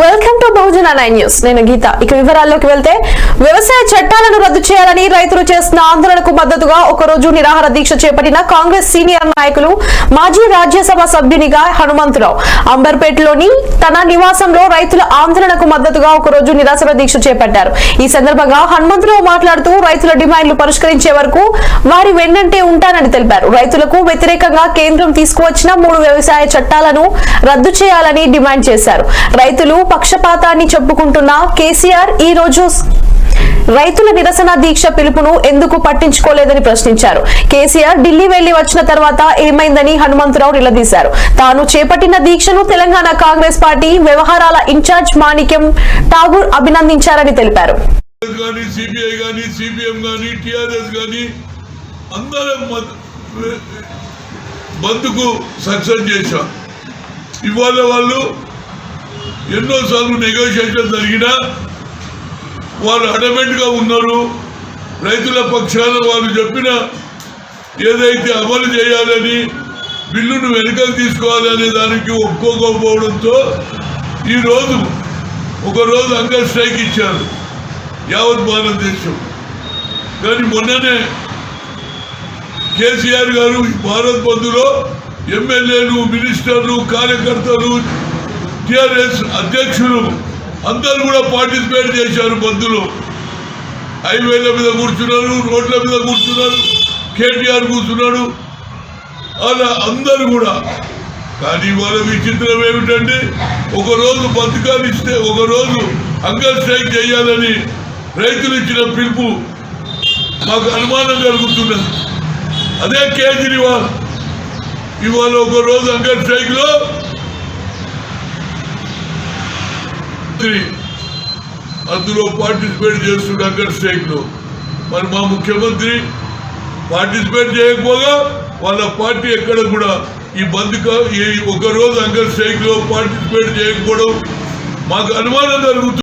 Welcome to Bahujana nine news నేను గీత. ఇక వివరాల్లోకి వెళ్తే వ్యవసాయ చట్టాలను రద్దు చేయాలని రైతులు చేస్తున్న ఆందోళనకు మద్దతుగా ఒక రోజు నిరాహార దీక్ష చేపట్టిన కాంగ్రెస్ సీనియర్ నాయకులు మాజీ రాజ్యసభ సభ్యునిగా హనుమంతరావు. అంబర్పేటలోని తన నివాసంలో రైతుల ఆందోళనకు మద్దతుగా ఒక రోజు నిరాహార దీక్ష చేపట్టారు. ఈ సందర్భంగా హనుమంతరావు మాట్లాడుతూ రైతుల డిమాండ్లు పరిష్కరించే వరకు వారి వెన్నంటే ఉంటానని తెలిపారు. రైతులకు వ్యతిరేకంగా కేంద్రం తీసుకువచ్చిన మూడు వ్యవసాయ చట్టాలను రద్దు చేయాలని డిమాండ్ చేశారు. రైతులు పక్షపాతాన్ని చెప్పుకుంటున్న కేసీఆర్ ఈ రోజు రైతుల నిరసన దీక్ష పిలుపును ఎందుకు పట్టించుకోలేదని ప్రశ్నించారు. కేసీఆర్ ఢిల్లీ వెళ్ళి వచ్చిన తర్వాత ఏమైందని హనుమంతరావు నిలదీశారు. తాను చేపట్టిన దీక్షను తెలంగాణ కాంగ్రెస్ పార్టీ వ్యవహారాల ఇన్ఛార్జ్ మాణిక్యం ఠాగూర్ అభినందించారని తెలిపారు. బంద్కు సక్సెస్ చేశాం. ఇవాళ వాళ్ళు ఎన్నోసార్లు నెగోషియేషన్ జరిగినా వారు అడమెంట్గా ఉన్నారు. రైతుల పక్షాన వారు చెప్పిన ఏదైతే అమలు చేయాలని బిల్లును వెనుకకు తీసుకోవాలనే దానికి ఒప్పుకోకపోవడంతో ఈరోజు ఒకరోజు అంగల్ స్ట్రైక్ ఇచ్చారు. యావత్ భారతదేశం. కానీ మొన్ననే కేసీఆర్ గారు భారత్ బంధులో ఎమ్మెల్యేలు మినిస్టర్లు కార్యకర్తలు టిఆర్ఎస్ అధ్యక్షులు అందరూ కూడా పార్టిసిపేట్ చేశారు బంధులు హైవేల మీద కూర్చున్నారు రోడ్ల మీద కూర్చున్నారు కేటీఆర్ కూర్చున్నాడు. అలా అందరూ కూడా. కానీ ఇవాళ విచిత్రం ఏమిటంటే ఒకరోజు బతుకాలు ఇస్తే ఒకరోజు హంగర్ స్ట్రైక్ చేయాలని రైతులు ఇచ్చిన పిలుపు మాకు అనుమానం కలుగుతున్నది. అదే కేజ్రీవాల్. ఇవాళ ఒక రోజు స్ట్రైక్లో మంత్రి అందులో పార్టిసిపేట్ చేస్తున్న అక్కడ స్ట్రైక్లో మరి మా ముఖ్యమంత్రి పార్టిసిపేట్ చేయకపోగా వాళ్ళ పార్టీ ఎక్కడ కూడా ఈ బంద్ ఈ ఒక రోజు అంగల్ పార్టిసిపేట్ చేయకపోవడం మాకు అనుమానం జరుగుతుంది